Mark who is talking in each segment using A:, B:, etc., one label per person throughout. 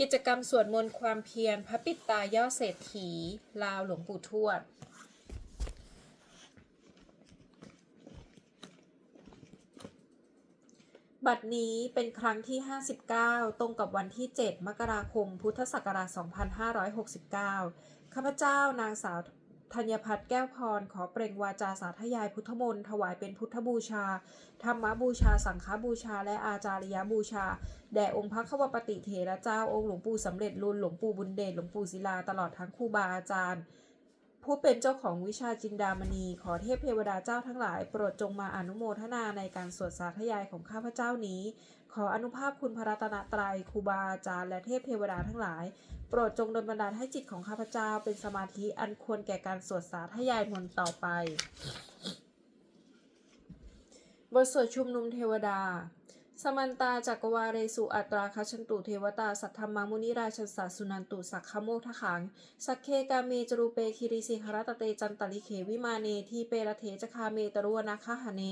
A: กิจกรรมสวดมนต์ความเพียรพระปิตาย่อเศรษฐี ลาวหลวงปู่ทวด บัดนี้เป็นครั้งที่ 59 ตรงกับวันที่ 7 มกราคม พุทธศักราช 2569 ข้าพเจ้านางสาว ธัญพัฒน์แก้วพร ขอเปล่งวาจาสาธยายพุทธมนต์ถวายเป็นพุทธบูชา ธรรมบูชา สังฆบูชา และอาจาริยบูชา แด่องค์พระขวปฏิเถระเจ้า องค์หลวงปู่สำเร็จรุนหลวงปู่บุญเดชหลวงปู่ศิลา ตลอดทั้งครูบาอาจารย์ ผู้เป็นเจ้าของวิชาจินดามณี ขอเทพเทวดาเจ้าทั้งหลาย โปรดจงมาอนุโมทนาในการสวดสาธยายของข้าพเจ้านี้ ออนุภาพคุณพระรัตนตรัยครูบาอาจารย์และเทพเทวดาทั้งหลาย โปรดจงดลบันดาลให้จิตของข้าพเจ้าเป็นสมาธิอันควรแก่การสวดสาธยายมนต์ต่อไป บทสวดชุมนุมเทวดา สมันตาจักรวาเรสุอัตราคชันตุเทวตา สัทธรรมามุนิราชันสัสุนันตุสักขโมทขัง สักเคกาเมจรูเปคิริสิหรตเตจันตลิเขวิมาเนทีเปรเทจคาเมตรุวนาคหเน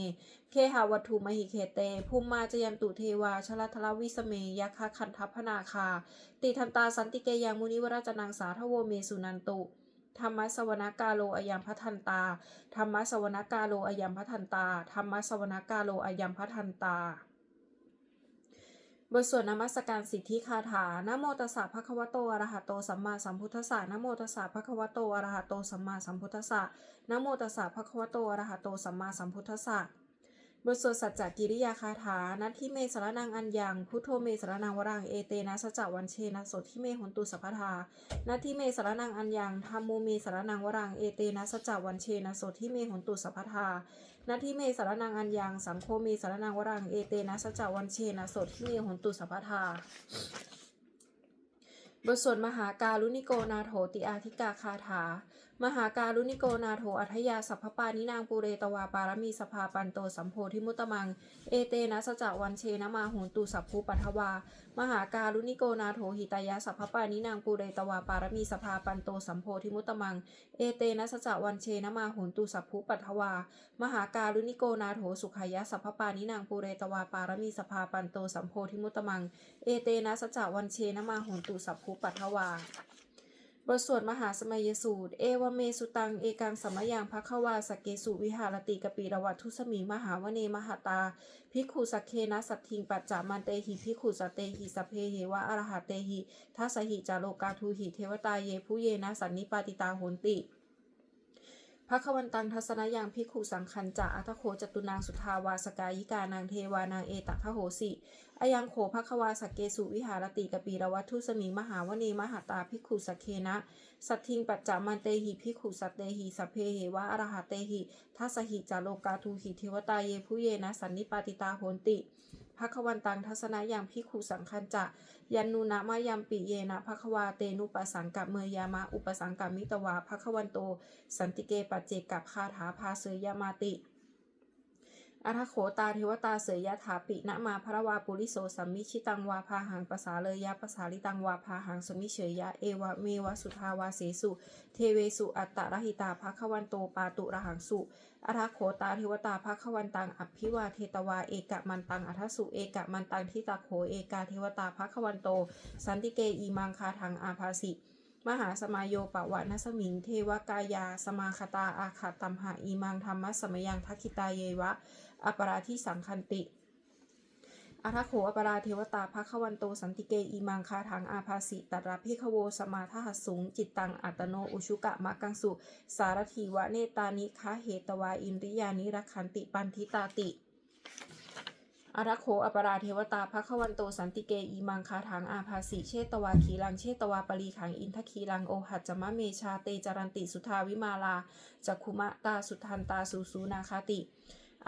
A: เคหาวัตถุมหิเคเต ภูมิมาจยันตุเทวาชลทลวิสเมยคคันทัพพนาคา ติทันตาสันติเกยังมุนิวราจนังสาทโวเมสุนันตุธรรมสวนากาโลอายัมพัทันตา ธรรมสวนากาโลอายัมพัทันตา ธรรมสวนากาโลอายัมพัทันตา บทสวดนมัสการสิทธิคาถา นะโมตัสสะภะคะวะโตอะระหะโตสัมมาสัมพุทธัสสะ นะโมตัสสะภะคะวะโตอะระหะโตสัมมาสัมพุทธัสสะ นะโมตัสสะภะคะวะโตอะระหะโตสัมมาสัมพุทธัสสะ บทสวดสัจจกิริยาคาถา นัตทิเมสรนังอัญญัง พุทโธเมสรนังวรัง เอเตนะสัจจวันเชนะโสทิเมหนตุสัพพทา นัตทิเมสรนังอัญญังธรรมโมเมสรนังวรัง เอเตนะสัจจวันเชนะโสทิเมหนตุสัพพทา นัทิเมสรนังอัญญังสังโคมีสรนังวรังเอเตนะสัจวันเชนะโสทิเมหนตุสัพพทาบทสวดมหาการุณิโกนาโถติอาธิกาคาถา มหาการุณิโกนาโถอัธยาสัพพปานินางปูเรตวาปารมีสภาปันโตสัมโพธิมุตตมัง เอเตนะสจะวันเชนะมาโหนตุสัพพุปัทวา มหาการุณิโกนาโถหิตายาสัพพปานินางปูเรตวาปารมีสภาปันโตสัมโพธิมุตตมัง เอเตนะสจะวันเชนะมาโหนตุสัพพุปัทวา มหาการุณิโกนาโถสุขายะสัพพปานินางปูเรตวาปารมีสภาปันโตสัมโพธิมุตตมัง เอเตนะสจะวันเชนะมาโหนตุสัพพุปัทวา บทสวดมหาสมัยสูตร เอวเมสุตัง เอกังสมยังพักวาสกเกสุวิหารติกปีรวัตทุสมีมหาวเนมหาตาภิกขุสักเคนะสัตทิงปัจจามันเตหิภิกขุสเตหิสเพเหวะอรหัตเตหิทัสหิจาโลกาทูหิเทวตาเยผู้เยนะสันนิปาติตาโหนติพระควันตังทัศนยังพิกขุสังคันจะอัทโคจตุนางสุทาวาสกายิกานางเทวานางเอตัทะโหสิ อายังโขภควาสกเกสุวิหารติกปีรวัตทุสมีมหาวเนมหาตาพิกขุสกเคนะ สัตทิงปัจจามันเตหิพิกขุสัตเตหิสัพเพเหวะอรหัเตหิทัสหิจาโลกาทูหิเทวตาเยผู้เยนะสันนิปาติตาโหนติภควันตังทัศนะยังพิกขุสังคันจะยันนุนะมายัมปิเยนะภควาเตนุปสังกะเมยามะอุปสังกะมิตวาภควันโต สันติเกปัจเจกับคาถาพาเสยยามาติ อัทโขตาเทวตาเสยยะถาปินะมาพระวาปุริโสสัมมิชิตังวาพาหังภาษาเลยยะภาษาลิตังวาพาหังสมิเฉยยะเอวะเมวะสุทาวาเสสุ เทเวสุอัตตะระหิตาภควันโตปาตุระหังสุอัทโขตาเทวตาภควันตังอภิวาเทตวาเอกะมันตังอัทสุเอกะมันตังทิตาโขเอกาเทวตาภควันโต สันติเกอีมังคาทังอาภาสิมหาสมายโยปวะนสมิง เทวกายา สมาคตาอาคาตัมหะอีมังธรรมะสมยังทักขิตาเยวะ อปราทิสังคันติอาทโขอปราเทวตาภควันโตสันติเกอีมังคาทังอาภาสิตระพิขโวสมาทหสูง จิตตังอัตโนอุชุกะมักกังสุ สารถีวะเนตานิคะเหตวาอินริยานิรักขันติปันทิตาติอารักโขอปราเทวตาภควันโตสันติเกอีมังคาถังอาภาสิเชตวาขีลังเชตวาปรีขังอินทคีลังโอหัจจมะเมชาเตจารันติสุทาวิมาลาจักขุมะตาสุทันตาสุสูนาคาติ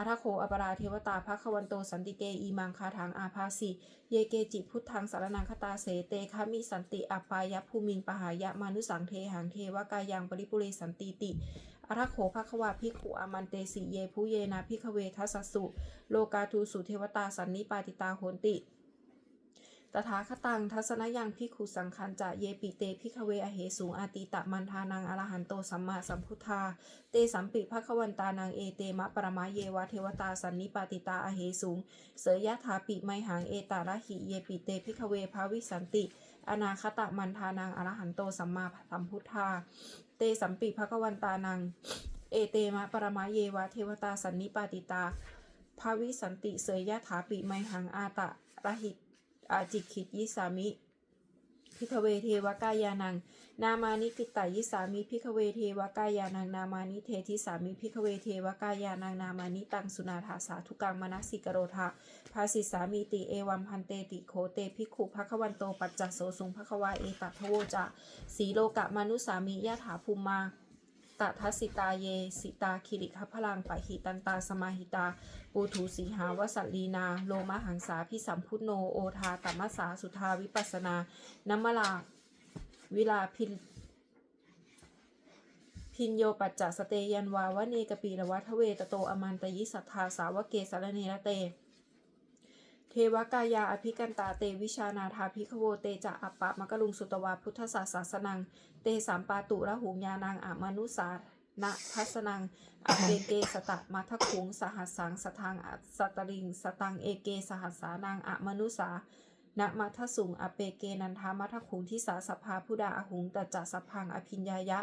A: อาทโขอปราเทวตาพระควันโตสันติเกอีมังคาถังอาภาสิ เยเกจิพุทธังสารนังคตาเสเตคามิสันติอัปายะภูมิงปหายะมานุสังเทหังเทวกายังปริปุเรสันติติอาทโขภควาพิขุอามันเตสิเยผู้เยนาพิขเวทัสสสุโลกาทูสุเทวตาสันนิปาติตาโหนติ ตถาคตังทัศนยังพิกขุสังคันจะเยปิเตพิกเวอเหสูงอาติตะมันทานังอรหันโตสัมมาสัมพุทธา เตสัมปิภควันตานังเอเตมะปรมาเยวะเทวตาสันนิปาติตาอเหสูง เสยยะถาปิไมหังเอตาระหิเยปิเตพิกเวภาวิสันติ อนาคตะมันทานังอรหันโตสัมมาสัมพุทธา เตสัมปิภควันตานัง เอเตมะปรมาเยวะเทวตาสันนิปาติตาภาวิสันติเสยยะถาปิไมหังอาตะระหิต จิขิตยิสามิพิกเวเทวกายานัง นามานิกิตตายิสามิพิกเวเทวกายานัง นามานิเทธิสามิพิกเวเทวกายานัง นามานิตังสุนาถาสาธุกังมนัสสิกโรธาภาสิสามีติเอวัมพันเตติโคเตพิกขุภควันโตปัจจโสสุงภควาเอตัทโวจะสีโลกะมนุสามิยะถาภูมา ตทัสสิตาเย สิตาคิริคพลังปะหิตันตาสมาหิตา ปูถูสีหาวสัลีนา โลมหังสาพิสัมพุโนโอทาตัมมสาสุทาวิปัสนานัมมลาวิลาพินพินโยปัจจสเตยันวาวเนกปีรวัทเวตโตอมันตยิสัทธาสาวเกสารเนระเต เทวกายาอภิกันตาเตวิชานาทาภิกขโวเตจะอัปปะมะกะลุงสุตวาพุทธศาสสนัง เตสามปาตุระหุงยานางอะมนุสานะทัสนังอเปเกสตะมัทคุงสหัสสังสทังอสตริง สตังเอเกสหัสสานางอะมนุสานะมัทสุงอเปเกนันทามัทคุงทิสาสภาพุดาอหุงตัจจะสพังอภิญญายะ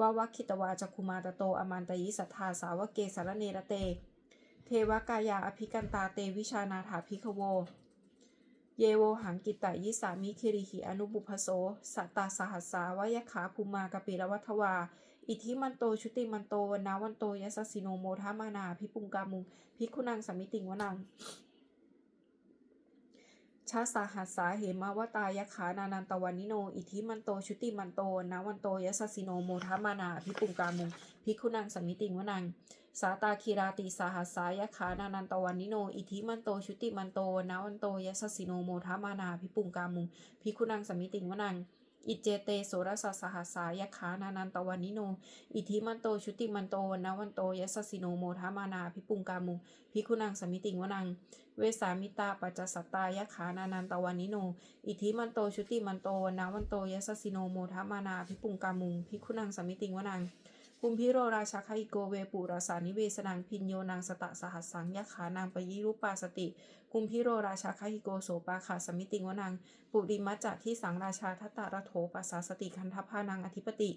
A: วาวัคคิตวาจักคุมาตโตอมันตยิสัทธาสาวเกสารเนระเต เทวกายาอภิกันตาเตวิชานาถาภิกขโว เยโวหังกิตตยิสามิคิริหิอนุบุพโสสัตตาสหัสสาวายขาภูมากปิรวัทวา อิทิมันโตชุติมันโตวันนาวันโตยัสสิโนโมทามานาพิปุงกามุงพิกขุนังสมิติงวนังชาสาหัสสาเหมาวตายขานานันตวันนิโน อิทิมันโตชุติมันโตนาวันโตยัสสิโนโมทามานาพิปุงกามุงพิกขุนังสมิติงวนัง สาตาคีราติสาหัสายะขานานันตวันนิโน อิทิมันโตชุติมันโตนาวันโตยัสสิโนโมทามานาพิปุงกามุงพิกขุนังสมิติงวนังอิจเจเตโสรสสหัสายขานานันตวันนิโน อิทิมันโตชุติมันโตนาวันโตยัสสิโนโมทามานาพิปุงกามุงพิกขุนังสมิติงวนัง เวสามิตาปัจจสตายขานานันตวันนิโน อิทิมันโตชุติมันโตนาวันโตยัสสิโนโมทามานาพิปุงกามุงพิกขุนังสมิติงวนัง กุมพิโรราชาคอิโกเวปุราสานิเวสนังพินโยนางสตะสหัสสังยะขานางปยิรุปาสติ กุมพิโรราชาคหิโกโสปาขาสมิติงวนัง ปุริมัจจะที่สังราชาทัตตระโถปัสสาสติคันทพานังอธิปติ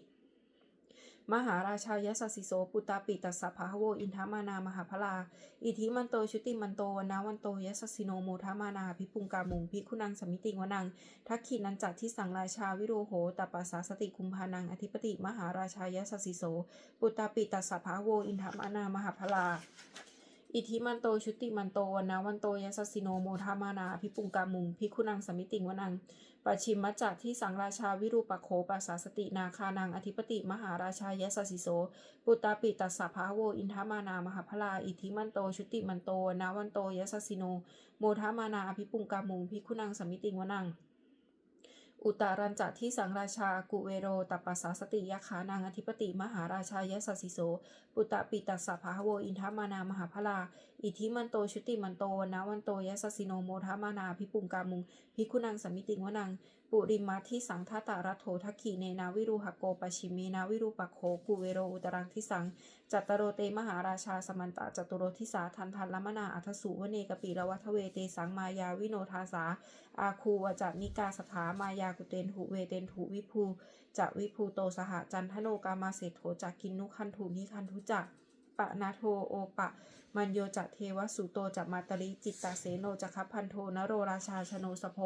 A: มหาราชายสสสิโสปุตตาปิตัสสะภาโวอินทามานามหาพลา อิทิมันโตชุติมันโตนาวันโตยสสสิโนโมทามานาพิปุงกามุงพิคุนังสมิติวนังทักขินันจัดที่สังราชาวิโรโหตปัสสาสติคุมพานังอธิปติมหาราชายสสสิโสปุตตาปิตัสสะภาโวอินทามานามหาพลา อิทิมันโตชุติมันโตวันนาวันโตยสสสิโนโมทามานาพิปุงกามุงพิคุนังสมิติงวนังปัจฉิมมัจจที่สังราชาวิรูปโคปัสสาสตินาคานังอธิปติมหาราชายสสสิโสปุตตาปิตัสสะภาโวอินทามานามหาพลาอิทิมันโตชุติมันโตวันนาวันโตยสสสิโนโมทามานาอภิปุงกามุงพิคุนังสมิติงวนัง อุตารันจะที่สังราชากุเวโรตัปปัสสาสติยาขานางอธิปติมหาราชายสสสิโส ปุตตะปิตัสสะภาโวอินทามานามหาพลา อิทธิมันโตชุติมันโตนาวันโตยสสสิโนโมทามานาพิปุงกามุงพิคุนังสมิติงวนัง ปุริมาที่สังทาตารัโถทักขีเนนาวิรูหโกปชิเมนาวิรูปโคกุเวโรอุตรังทิสังจัตตโรเตมหาราชาสมันตะจตุโรทิสาทันทันลมนาอัทสุวเนกปีละวัทเวเตสังมายาวิโนทาสาอาคูวจันิกาสถามายากุเตนหุเวเตนถุวิภูจะวิภูโตสหจันทโนกามาเศโถจักกินนุคันถุนิคันทุจัก ปะนาโทโอปะ มันโยจะเทวสุโตจะมาตริจิตตาเสโนจะคัพพันโทนโรราชาชโนสโพ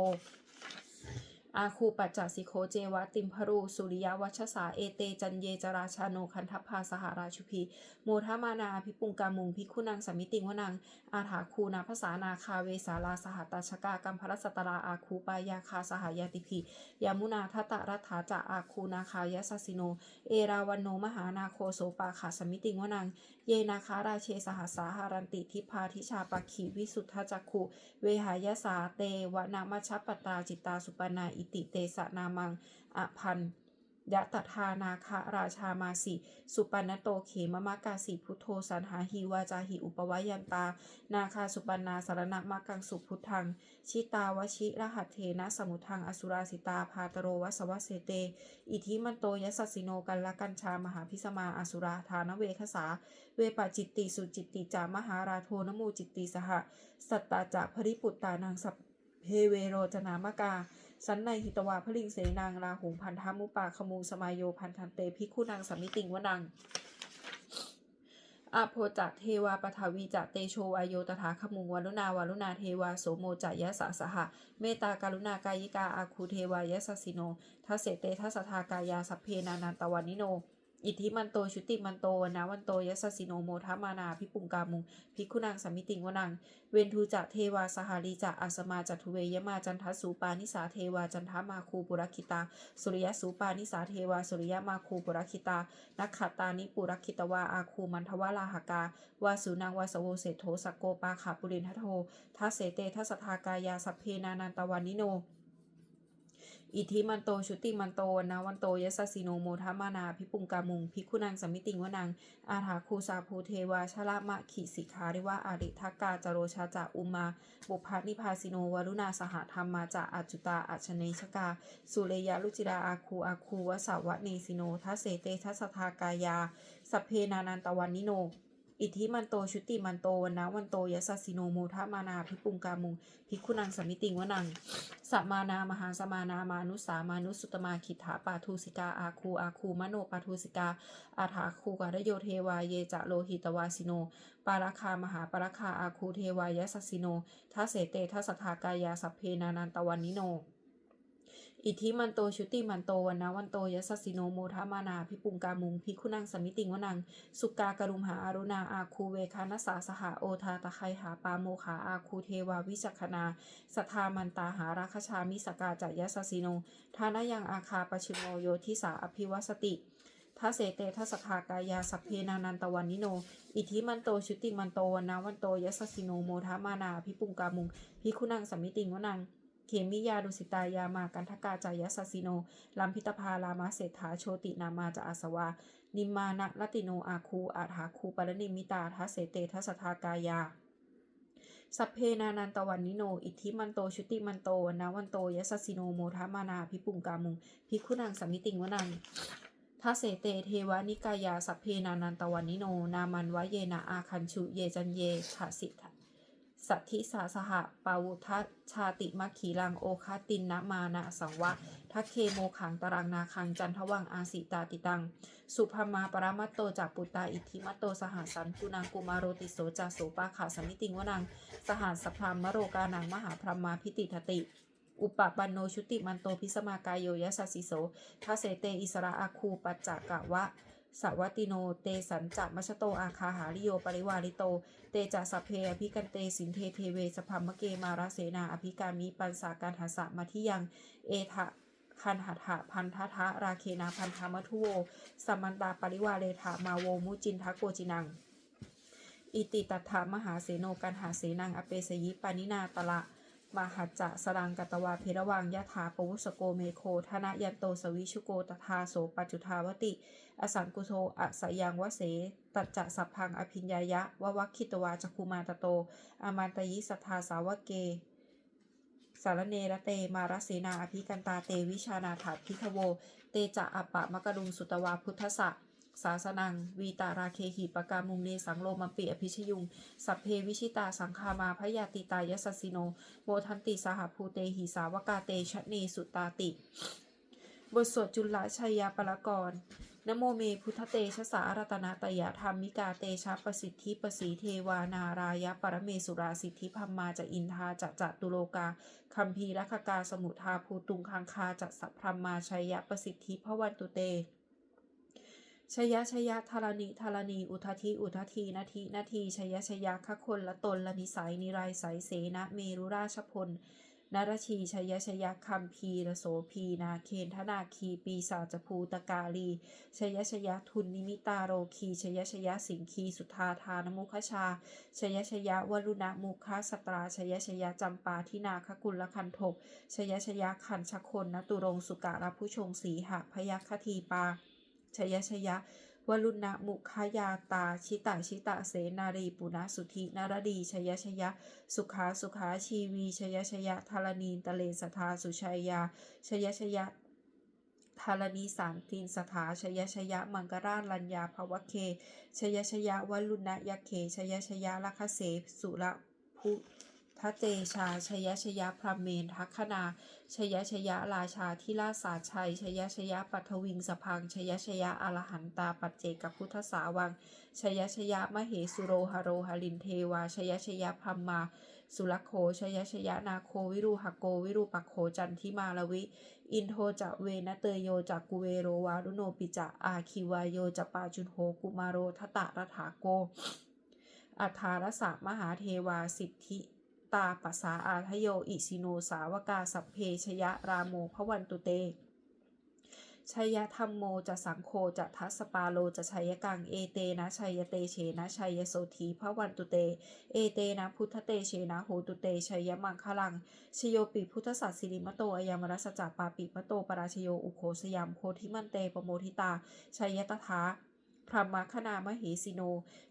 A: อาคูปัจจสิโคเจวะติมพรูสุริยวัชสาเอเตจันเยจราชาโนคันทพาสหราชุพีโมทามานาพิปุงกามุงพิคุนังสมิติงวนัง อาถาคูนาภาษานาคาเวสาลาสหตตชกากัมพรสตราอาคูปายาคาสหายาติพียามุนาทัตะรัฐาจะอาคูนาคายสสสิโน เอราวันโนมหานาโคโสปาขาสมิติงวนัง เยนาคาราเชสหัสาหารันติทิพาทิชาปขีวิสุทธจักขุเวหายสาเตวนามัชปตาจิตตาสุปนาอิติเตสะนามังอพันยะตถานาคะราชามาสิ สุปันโตเขมมะกาสิพุทโธสันหาหิวาจาหิอุปวายันตา นาคาสุปันนาสารณะมะกังสุพุทธัง ชิตาวชิรหัตเทนะสมุทังอสุราสิตาพาตโรวัสวะเสเต อิทิมันโตยัสสสิโนกันละกัญชามหาพิสมาอสุราธานเวคสา เวปจิตติสุจิตติจามหาราโทนโมจิตติสห สัตตาจะภริปุตตานังสัพเพเวโรจนามกา สันในหิตวาพลิงเสนางราหุงพันธามุปาขมูสมายโยพันธันเตภิกขุนางสมมิติงวนังอาโพจะเทวาปทาวีจะเตโชวายโยตถาขมุงวารุณาวารุณาเทวาโสโมจัยะสะสหะเมตาการุณากายิกาอาคูเทวายะสสิโนทัสเสเตทัสทากายาสัพเพนานันตวานิโน อิทธิมันโตชุติมันโตวนาวันโตยะสสิโนโมทมานาพิปุงกามุงพิกุนางสมมิติงวนัง เวนทูจะเทวาสหารีจะอัสมาจัตุเวยมาจันทสูปานิสาเทวาจันทมาคูปุรคิตา สุริยสูปานิสาเทวาสุริยมาคูปุรคิตา นักขัตานิปุรคิตวาอาคูมันทวาลาหกาวาสุนางวาสโวเศธโธสโกปาขาปุรินทโททัสเสเตทัสสทากายาสัพเพนานันตวานิโน อิทธิมันโตชุติมันโตนนาวันโตยสสสิโนโมทมานาพิปุงกามุงพิคุนังสมิติงวนัง อาถาคูสาภูเทวาชละมะขิสิคาริวาอาริทักกาจโรชาจะอุมา บุพานิพาสิโนวรุณาสหธรรมมาจะอาจุตาอัชเนชกา สุเรยาลุจิราอาคูอาคูวสาวะเนสิโนทัสเสเตทัสทากายา สัพเพนานันตวันนิโน อิทธิมันโตชุติมันโตวันนาวันโตยสสสิโนโมทามานาพิปุงกามุงพิคุนังสมิติงวนังสัมมานามหาสมานามานุสามานุสุตมาคิถาปาทูสิกาอาคูอาคูมโนปาทูสิกาอาถาคูกาโยเทวาเยจะโลหิตวาสิโน ปาราคามหาปาราคาอาคูเทวายสสสิโนทัเสเตทัสทากายาสัพเพนานันตวันนิโน อิทธิมันโตชุติมันโตวันนาวันโตยสสสิโนโมทามานาพิปุงกามุงพิคุนังสมิติงวนัง สุกากรุมหาอารุณาอาคูเวคานัสาสหาโอทาตะไคหาปาโมขาอาคูเทวาวิจักขณาสทธามันตาหาราคชามิสกาจยสสสิโนทานายังอาคาปชิโมโยทิสาอภิวัสติทัเสเตทัสสทากายาสัพเพนานันตวันนิโน อิทิมันโตชุติมันโตวันนาวันโตยสสสิโนโมทามานาพิปุงกามุงพิคุนังสมิติงวนัง เขมิยาดุสิตายามากันทกาจายสสสิโนลัมพิตพารามาเศรษฐาโชตินามาจะอาสวา นิมมานะรติโนอาคูอาถาคูปรนิมิตาทัเสเตทัสทากายาสัพเพนานันตวันนิโน อิทธิมันโต ชุติมันโตนาวันโตยสสสิโนโมทามานาพิปุงกามุงพิคุนังสมมิติงวนังทัเสเตเทวานิกายาสัพเพนานันตวันนิโน นามันวะเยนะอาคันชุเยจันเยขะสิทธ สัทธิสาสหะปาวุทัชาติมัคขีลังโอคาตินนะมานะสังวะทัคเคโมขังตรังนาคังจันทวังอาสิตาติตัง สุภมาปรามัตโตจากปุตตาอิทิมัตโตสหสันกุนังกุมารโรติโสจาโสปาขาสมิติงวนัง สหัสพรามมโรกานังมหาพรหมาพิติทติอุปปันโนชุติมันโตพิสมากายโยยสสสิโสทาเสเตอิสระอาคูปัจจกะวะ สวัตติโน เตสันจะมัชโตอาคาหาริโยปริวาริโต เตจะสัพเพอภิกันเตสินเทเทเวสพัมมะเกมาราเสนาอภิการมิปันสาการหาสะมาที่ยังเอทะคันหัตถะพันทะทะราเคนาพันธามัทุโวสมันตาปริวาเลถามาโวมุจินทะโกจินัง อิติตัฏฐามหาเสโนกันหาเสนังอเปสยิปานินาตละ มหัจจะสรังกตวาเพระวังยะถาปวุสโกเมโคธนะยันโตสวิชุโกตถาโสปัจจุทาวติ อสังกุโทอะสยังวเส ตัจจะสัพพังอภิญญายะวะวัคคิตวาจักคุมาตโต อามันตยิสัทธาสาวเก สารเนระเตมารเสนาอภิกันตาเตวิชานาถาพิทโว เตจะอัปปะมะกะดุงสุตวาพุทธะ สาสนัง วีตาราเคหิปกามุงเนสังโลมปิอภิชยุง สัพเพวิชิตาสังคามาพยาติตายสัสสิโนโมทันติสหภูเตหิสาวกาเตชะเนสุตาติ บทสวดจุลชัยยาปรกรณ์นโมเมพุทธเตชะสารัตนาตยะธรรมิกาเตชะประสิทธิประสีเทวานารายะปรเมสุราสิทธิพัมมาจะอินทาจะจะตุโลกาคัมภีรคกาสมุทาภูตุงคังคาจะสัพพรมมาชัยยะประสิทธิพวันตุเต ชยะชยะธารณีธารณี อุทธิอุทธินาทีนาทีชยะชยะขคนละตนละนิสัยนิไรสายเสนะเมรุราชพลนารชีชยชยะคัมพีระโสพีนาเคนธนาคีปีศาจภูตกาลี ชยชยะทุนนิมิตาโรคีชยชยะสิงคีสุธาทานมุขชา ชยชยะวรุณมุขสตรา ชยชยะจำปาทินาคกุลคันทกชยชยะคันชคนนตุรงสุการผู้ชงสีหะพยัคฆทีปา ชยชยะวรุณมุขายาตา ชิตาชิตาเสนารีปุณสุธินารดีชยชยะ สุขาสุขาชีวีชยชยะธารณีนตะเลสทาสุชัยยา ชยชยะธารณีสารตินสถาชยชยะมังกราลัญญาภวเค ชยชยะวรุณยะเค ชยชยะลัคเสสุระพุ ทะเจชา ชยชยพรหมเมนทัคคนา ชยชยราชาทิราสาชัย ชยชยปัทวิงสพัง ชยชยอรหันตาปัจเจกพุทธสาวัง ชยชยมเหสุโรหโรหลินเทวา ชยชยพรมมา สุรโค ชยชยนาโควิรูหโกวิรูปักโขจันทิมาลวิ อินโทจะเวนเตยโยจักกุเวโรวารุโนปิจะอาคิวายโยจะปาจุนโหกุมารโรทตะรถาโกอัฏฐารสะมหาเทวาสิทธิ ตาปัสสาอาทโย อิสิโนสาวกาสัพเพชยราโมพวันตุเตชัยธรรมโมจะสังโฆจะทัสปาโลจะชัยกังเอเตนะชัยเตเชนะชัยโสธีพระวันตุเต เอเตนะพุทธเตเชนะโหตุเตชัยมังคลังชโยปิพุทธสัสสิริมโตอยามรัสจัปปาปิมโตปราชโยอุโคสยามโพธิมันเตปโมทิตาชัยตถา พรหมคณามหิสิโน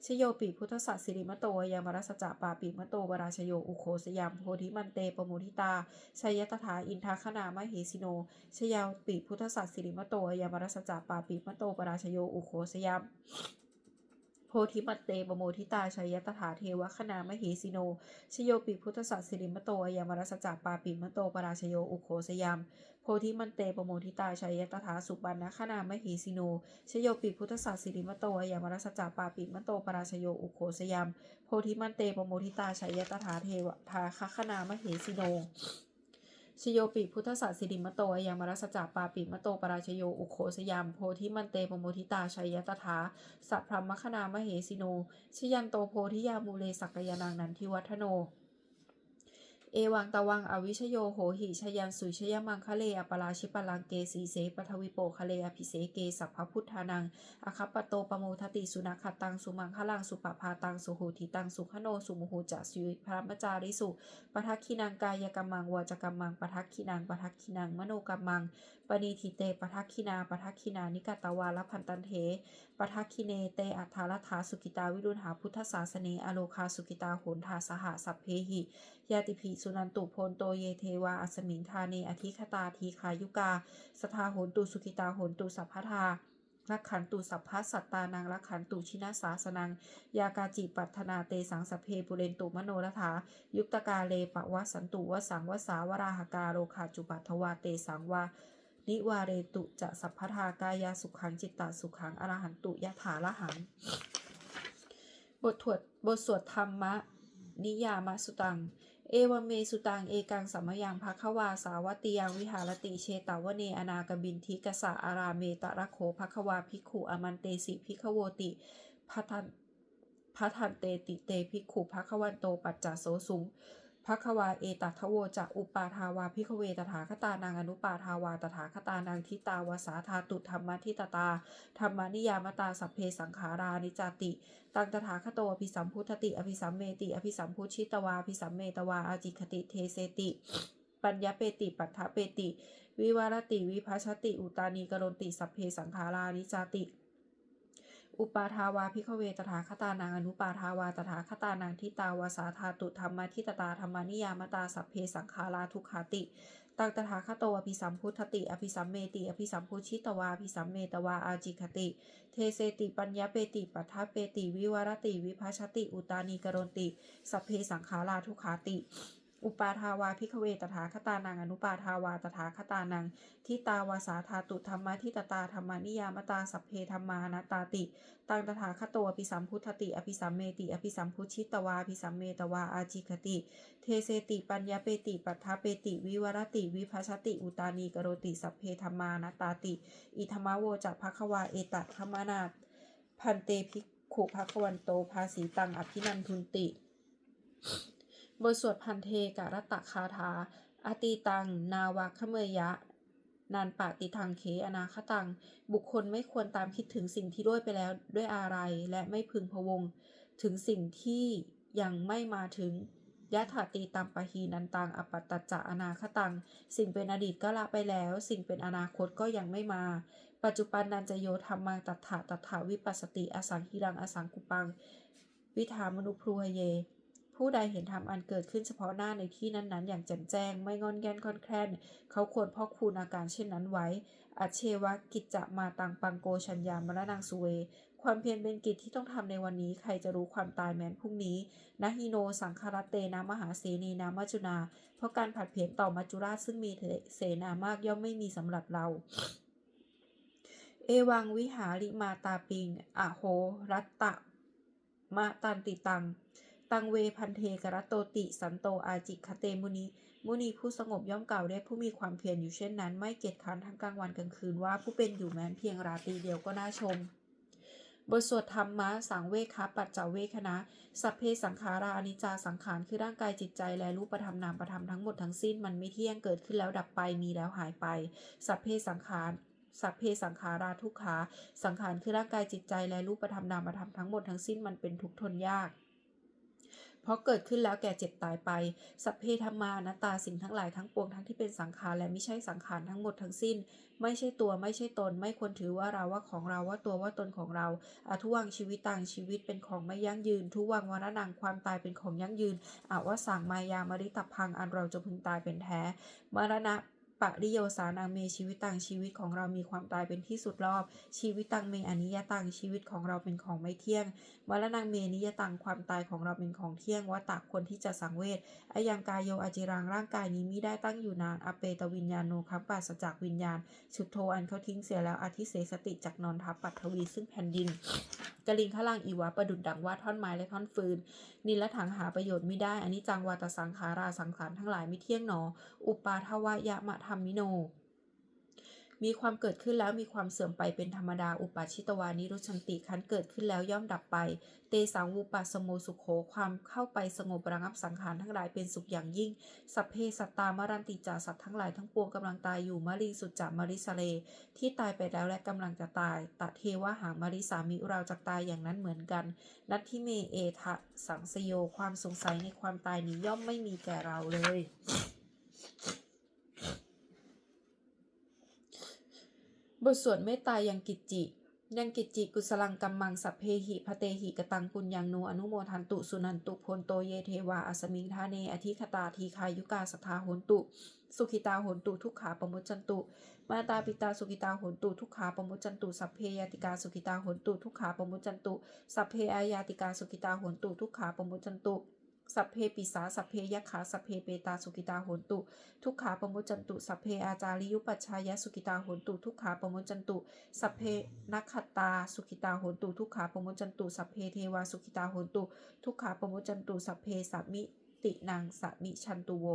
A: ชโยปีพุทธสัสสิริมโตยามรัสจาปาปีมโตวราชโยอุโคสยามโพธิมันเตปโมทิตาชัยตถาอินทคณามหิสิโน ชยาปีพุทธสัสสิริมโตยามรัสจาปาปีมโตวราชโยอุโคสยาม พธิมัตเตปโมทิตาชัยตถาเทวคณามเหสิโน ชโยปิพุทธสัสสิริมโตยามรัสจะปาปิมโตปราชโยอุโคสยามโพธิมันเตปโมทิตาชัยตถาสุปันนคณามเหสิโน ชโยปิพุทธศาสสิริมโตยามรัสจัปาปิมโตปราชโยอุโคสยามโพธิมันเตปโมทิตาชัยตถาเทวทาคคณามเหสิโน ชโยปิพุทธศาสสิริมโตยามรัสจาปาปิมโตปราชโยอุโคสยามโพธิมันเตปโมทิตาชัยยตถาสัพพรมคณามเหสิโนชยันโตโพธิยามูเลสักยานังนันทิวัฒโน เอวังตะวังอวิชโยโหหิชยันสุชยมังคะเลอปราชิปลังเกสีเสปทวิโปคะเลอภิเสเกสัพพพุทธานังอคัปปโตปโมทติสุนัขตังสุมังคลังสุปภาตังสุหูทิตังสุขโนสุมุหูจะสุพระมจาริสุปทักขินังกายกรรมังวาจกรรมังปทักขินังปทักขินังมโนกรรมังปณีทิเตปทักขินาปทักขินานิกตวาลพันตันเถปทักขิเนเตอัฏฐารัฐาสุกิตาวิรุณหาพุทธศาสเนอโลคาสุกิตาโหนทาสหสัพเพหิยาติภิสุนันตุโพนโตเยเทวาอัสมิงทาเนอธิคตาทีคายุกา สทาโหนตุสุกิตาโหนตุสัพพทาลักขันตุสัพพสัตตานังลักขันตุชินาสาสนัง ยากาจิปัตนาเตสังสเพปุเรนตุมโนรถา ยุตกาเลปะวะสันตุวสังวสาวราหกาโรคาจุปัทวาเตสังวานิวาเรตุจะสัพพทากายาสุขังจิตตาสุขังอรหันตุยะถาละหัง บทถวดบทสวดธรรมะ นิยามสุตัง เอวเมสุตังเอกังสัมมยังภควาสาวัติยังวิหารติเชตาวเนอนากบินทิกสะอาราเมตระโขภควาภิกขุอมันเตสิภิกขโวติพัทันพัทันเตติเตภิกขุภควันโตปัจจโสสุง ภควาเอตัทโวจะอุปาทาวาพิกเวตถาคตานังอนุปาทาวาตถาคตานังทิตาวาสาธาตุธรรมทิตตาธรรมนิยามตาสัพเพสังขารานิจติ ตังตถาคโตอภิสัมพุทธติ อภิสัมเมติอภิสัมพุชิตวาอภิสัมเมตวาอาจิคติเทเสติ ปัญญาเปติปัฏฐเปติ วิวารติวิภัชติ อุตานีกรณติสัพเพสังขารานิจติ อุปาทาวาพิกเวตถาคตานังอนุปาทาวาตถาคตานังทิตาวาสาธาตุธรรมทิตตาธรรมานิยามตาสัพเพสังขาราทุขาติตังตถาคโตอภิสัมพุทธติ อภิสัมเมติ อภิสัมพุชิตวาอภิสัมเมตวาอาจิคติ เทเสติปัญญาเปติปัฏฐเปติ วิวารติ วิภัชติ อุตานีกรณติ สัพเพสังขาราทุขาติ อุปาทาวาพิกเวตถาคตานังอนุปาทาวาตถาคตานังทิตาวาสาธาตุธรรมทิตตาธรรมานิยามตาสัพเพธรรมานาตาติ ตังตถาคโตอภิสัมพุทธติอภิสัมเมติอภิสัมพุชิตวาอภิสัมเมตวาอาจิคติ เทเสติปัญญาเปติปัฏฐเปติ วิวรติวิภัชติอุตานีกโรติสัพเพธรรมานาตาติ อิธรรมโวจะภควาเอตัธรรมนาพันเตภิกขุภควันโตภาสีตังอภินันทุนติ บทสวดพันเทกะรัตะคาถาอติตัง นาวาคเมยะ นานปาติทังเขอนาคตัง บุคคลไม่ควรตามคิดถึงสิ่งที่ด้อยไปแล้วด้วยอะไรและไม่พึงพวง ถึงสิ่งที่ยังไม่มาถึงยะถาตีตัมปะหีนันตังอปตตจะอนาคตัง สิ่งเป็นอดีตก็ละไปแล้ว สิ่งเป็นอนาคตก็ยังไม่มา ปัจจุบันนันจะโยธรรมังตัถาตัถาวิปัสสติอสังหิรังอสังกุปัง วิธามนุพรูหเย ผู้ใดเห็นธรรมอันเกิดขึ้นเฉพาะหน้าในที่นั้นๆ อย่างแจ่มแจ้ง ไม่งอนแงนคอนแคลนเขาควรพอกคูณอาการเช่นนั้นไว้ อัเชวะกิจจะมาตังปังโกชัญญามรณังสุเวคความเพียรเป็นกิจที่ต้องทำในวันนี้ ใครจะรู้ความตายแม้นพรุ่งนี้นะฮิโนสังคารเตนะมหาเสนีนามัจุนา เพราะการผัดเพียรต่อมัจจุราชซึ่งมีเสนามากย่อมไม่มีสำหรับเราเอวังวิหาริมาตาปิงอะโหรัตตะ มาตันติตัง ตังเวพันเทกรตโตติ สันโตอาจิคเตมุนีมุนีผู้สงบย่อมเก่าได้ผู้มีความเพียรอยู่เช่นนั้น ไม่เกียจค้านทั้งกลางวันกลางคืนว่าผู้เป็นอยู่แม้นเพียงราตรีเดียวก็น่าชม บทสวดธรรมะสังเวคาปัจจเวคณะสัพเพสังขาราอนิจจาสังขารคือร่างกายจิตใจและรูปธรรมนามธรรมทั้งหมดทั้งสิ้นมันไม่เที่ยงเกิดขึ้นแล้วดับไปมีแล้วหายไป สัพเพสังขารสัพเพสังขาราทุกขา สังขารคือร่างกายจิตใจและรูปธรรมนามธรรมทั้งหมดทั้งสิ้นมันเป็นทุกทนยาก เพราะเกิดขึ้นแล้วแก่เจ็บตายไป สัพเพธรรมานาตตาสิ่งทั้งหลายทั้งปวงทั้งที่เป็นสังขารและไม่ใช่สังขารทั้งหมดทั้งสิ้น ไม่ใช่ตัวไม่ใช่ตน ไม่ควรถือว่าเราว่าของเราว่าตัวว่าตนของเราอาทุวังชีวิตต่างชีวิตเป็นของไม่ยั่งยืน ทุวังวรนังความตายเป็นของยั่งยืนอาว่าสั่งมายามริตพังอันเราจะพึงตายเป็นแท้มรณะ ปริโยสานังเมชีวิตต่างชีวิตของเรามีความตายเป็นที่สุดรอบ ชีวิตตังเมอนิยตังชีวิตของเราเป็นของไม่เที่ยงมรณะเมนิยตังความตายของเราเป็นของเที่ยงวัตตะควรที่จะสังเวชอายังกายโยอาจิรังร่างกายนี้มิได้ตั้งอยู่นานอเปตวิญญาณโนคัมปัสจากวิญญาณ ชุดโทอันเขาทิ้งเสียแล้วอธิเสสติจากนอนทับปัทวีซึ่งแผ่นดินกลิงขลังอีวะประดุดดังว่าท่อนไม้และท่อนฟืน นิละถังหาประโยชน์ไม่ได้อันนี้จังวาตสังขาราสังขารทั้งหลายไม่เที่ยงหนอ อุปาทวายะมะธรรมิโน มีความเกิดขึ้นแล้วมีความเสื่อมไปเป็นธรรมดาอุปาชิตวานิรุชันติคันเกิดขึ้นแล้วย่อมดับไป เตสังวูปัสโมสุโขความเข้าไปสงบระงับสังขารทั้งหลายเป็นสุขอย่างยิ่ง สัพเพสัตตามรันติจาสัตว์ทั้งหลายทั้งปวงกำลังตายอยู่มริสุจามริสเล ที่ตายไปแล้วและกำลังจะตายตะเทวะหางมริสามิเราจะตายอย่างนั้นเหมือนกัน นัตทิเมเอทะสังสโยความสงสัยในความตายนี้ย่อมไม่มีแก่เราเลย บทสวดเมตตายังกิจจิ ยังกิจจิกุสลังกัมมังสัพเพหิพเตหิกตังปุญญังโนอนุโมทันตุสุนันตุพลโตเยเทวาอสมิงทาเนอธิคตาทีคายุกาสทาโหนตุ สุขิตาโหนตุทุกขาปมุจจันตุ มาตาปิตาสุขิตาโหนตุทุกขาปมุจจันตุสัพเพยติกาสุขิตาโหนตุทุกขาปมุจจันตุสัพเพอายาติกาสุขิตาโหนตุทุกขาปมุจจันตุ สัพเพปิสาสัพเพยะขาสัพเพเปตาสุกิตาโหนตุ ทุกขาปมุจันตุสัพเพอาจาริยุปัชชายสุกิตาโหนตุ ทุกขาปมุจันตุสัพเพนักขตาสุขิตาโหนตุ ทุกขาปมุจันตุสัพเพเทวาสุขิตาโหนตุ ทุกขาปมุจันตุสัพเพสัมมิตินางสัมมิชันตุโว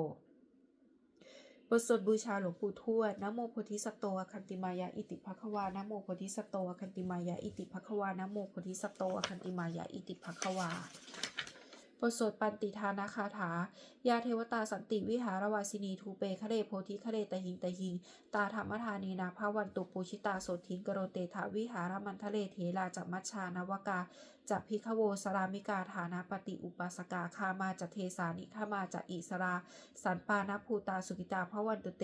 A: บทสวดบูชาหลวงปู่ทวดนโมโพธิสัตโตคันติมายาอิติภควานะโมโพธิสัตโตคันติมายาอิติภควานะโมโพธิสัตโตคันติมายาอิติภควา บทสวดปันติทานาคาถา ยาเทวตาสันติวิหารวาสินีทูเปคะเรโพธิคะเรตหิงตหิง ตาธรรมธานีนาภาวันตุปูชิตาโสทิงกโรเตถาวิหารมันทะเลเทลาจัมัชชานวกาจัพิคโวสรามิกาฐานาปฏิอุปาสกาคามาจะเทสานิขามาจะอิสรา สันปานภูตาสุกิตาพระวันตุเต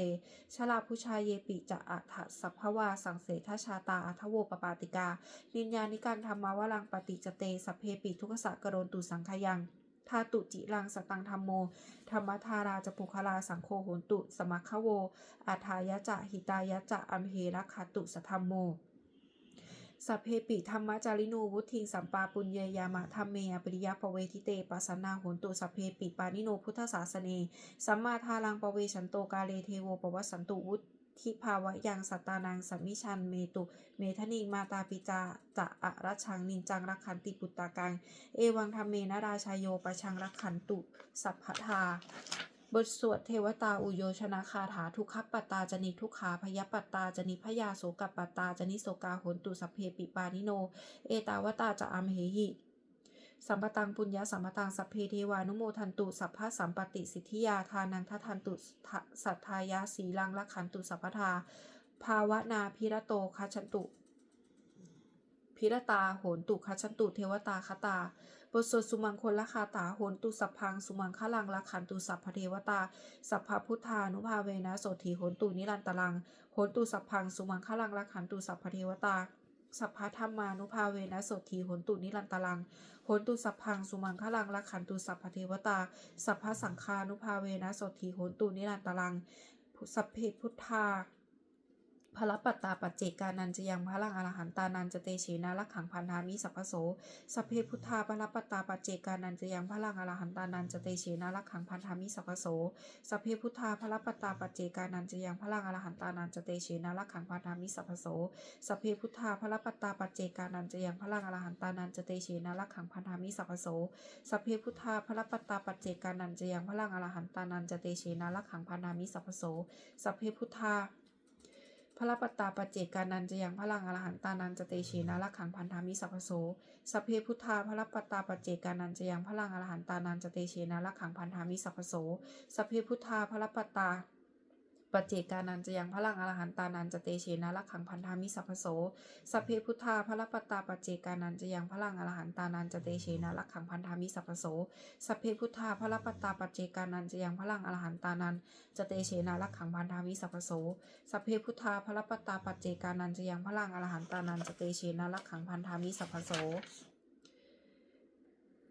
A: ชลาผู้ชายเยปิจะอัฏฐสัพพวาสังเสทชาตาอัทโวปปาติกาวิญญาณิการธรรมาวลังปฏิจเตสัพเพปิทุกขสะกโรนตุสังขยัง ทาตุจิรังสตังธรรมโม ธรรมทาราจปุคลาสังโฆโหนตุ สมัคโว อาทายะจะหิตายะจะอัมเหรักขตุสธรรมโมสัพเพปิธรรมจาริโนวุทิงสัมปาปุญเยยามะธรรมเมอปริยปเวทิเตปัสนาโหนตุสัพเพปิปานิโนพุทธศาสเน สัมมาทารังปเวชันโตกาเลเทโวปวัสสันตุวุ ทิภาวะยังสัตตานังสัมมิชันเมตุ เมทนิงมาตาปิจาจะอะรัชังนินจังรักขันติปุตตากัง เอวังธรรมเมนราชายโยประชังรักขันตุ สัพพทาบทสวดเทวตาอุโยชนะคาถาทุกขปตาจนิทุกขาพยปตาจนิพยาโสกปตาจนิโสกาโหนตุสัพเพปิปานิโน เอตาวตาจะอัมเหหิ สัมปตังปุญญาสัมปตังสัพเพเทวานุโมทันตุสัพพะสัมปติสิทธิยาทานังทัทันตุสัทธายาสีลังลักขันตุสัพพทา ภาวนาพิระโตคัจฉันตุ พิรตาโหนตุคัจฉันตุเทวตาคตาบทสวดสุมังคลคาตาโหนตุสัพพังสุมังคลังลักขันตุสัพพเทวตา สัพพพุทธานุภาเวนะโสถีโหนตุนิรันตลังโหนตุสัพพังสุมังคลังลักขันตุสัพพเทวตา สัพพธรรมานุภาเวนะโสถีโหนตุนิรันตลังโหนตุสัพพังสุมังคลังละขันตุสัพพเทวตา สัพพสังฆานุภาเวนะโสถีโหนตุนิรันตลังสัพเพพุทธา พระปัตตาปัจเจกานันจะยังพระลังอรหันตานันจะเตเชนะลักขังพันธามิสัพพโสสัพเพพุทธาพระปัตตาปัจเจกานันจะยังพระลังอรหันตานันจะเตเชนะลักขังพันธามิสัพพโสสัพเพพุทธาพระปัตตาปัจเจกานันจะยังพระลังอรหันตานันจะเตเชนะลักขังพันธามิสัพพโสสัพเพพุทธาพระปัตตาปัจเจกานันจะยังพระลังอรหันตานันจะเตเชนะลักขังพันธามิสัพพโสสัพเพพุทธาพระปัตตาปัจเจกานันจะยังพระลังอรหันตานันจะเตเชนะลักขังพันธามิสัพพโสสัพเพพุทธา พระปัตตาปจเจกานันจะยังพลังอรหันตานันจะเตชีนะลักขังพันธามิสัพพโสสัพเพพุทธาพระปัตตาปจเจกานันจะยังพลังอรหันตานันจะเตชีนะลักขังพันธามิสัพพโสสัพเพพุทธาพระปัตตา ปัจเจกานันจะยังพลังอรหันตานันจะเตเชนะลักขังพันธามิสัพพโสสัพเพพุทธาพระปตาปัจเจกานันจะยังพลังอรหันตานันจะเตเชนะลักขังพันธามิสัพพโสสัพเพพุทธาพระปตาปัจเจกานันจะยังพลังอรหันตานันจะเตเชนะลักขังพันธามิสัพพโสสัพเพพุทธาพระปตาปัจเจกานันจะยังพลังอรหันตานันจะเตเชนะลักขังพันธามิสัพพโส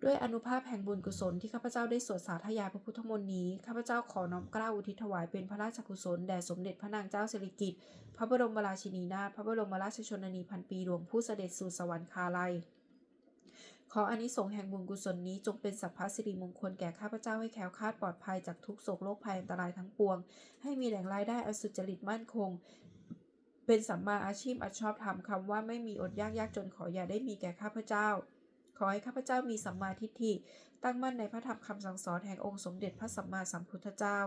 A: ด้วยอนุภาพแห่งบุญกุศลที่ข้าพเจ้าได้สวดสาธยายพระพุทธมนต์นี้ ข้าพเจ้าขอน้อมกล้าอุทิศถวายเป็นพระราชกุศลแด่สมเด็จพระนางเจ้าสิริกิติ์ พระบรมราชินีนาถ พระบรมราชชนนีพันปีหลวงผู้เสด็จสู่สวรรคาลัย ขออานิสงส์แห่งบุญกุศลนี้จงเป็นสัพพสิริมงคลแก่ข้าพเจ้าให้แคล้วคลาดปลอดภัยจากทุกโศกโรคภัยอันตรายทั้งปวง ให้มีแหล่งรายได้อันสุจริตมั่นคงเป็นสัมมาอาชีพอันชอบธรรมคำว่าไม่มีอดยากยากจนขออย่าได้มีแก่ข้าพเจ้า ขอให้ข้าพเจ้ามีสัมมาทิฏฐิ ตั้งมั่นในพระธรรมคำสั่งสอนแห่งองค์สมเด็จพระสัมมาสัมพุทธเจ้า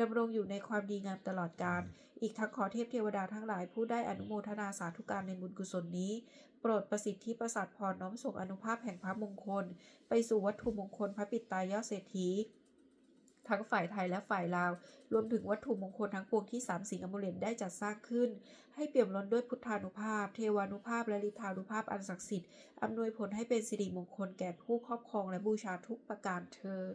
A: ดำรงอยู่ในความดีงามตลอดกาลอีกทั้งขอเทพเทวดาทั้งหลายผู้ได้อนุโมทนาสาธุการในบุญกุศลนี้ โปรดประสิทธิประสาทพรน้อมส่งอนุภาพแห่งพระมงคล ไปสู่วัตถุมงคลพระปิตายอดเศรษฐี ทั้งฝ่ายไทยและฝ่ายลาว รวมถึงวัตถุมงคลทั้งปวงที่สามสิงห์อมุเลนได้จัดสร้างขึ้น ให้เปี่ยมล้นด้วยพุทธานุภาพ เทวานุภาพและฤทธานุภาพอันศักดิ์สิทธิ์อำนวยผลให้เป็นสิริมงคลแก่ผู้ครอบครองและบูชาทุกประการเทิน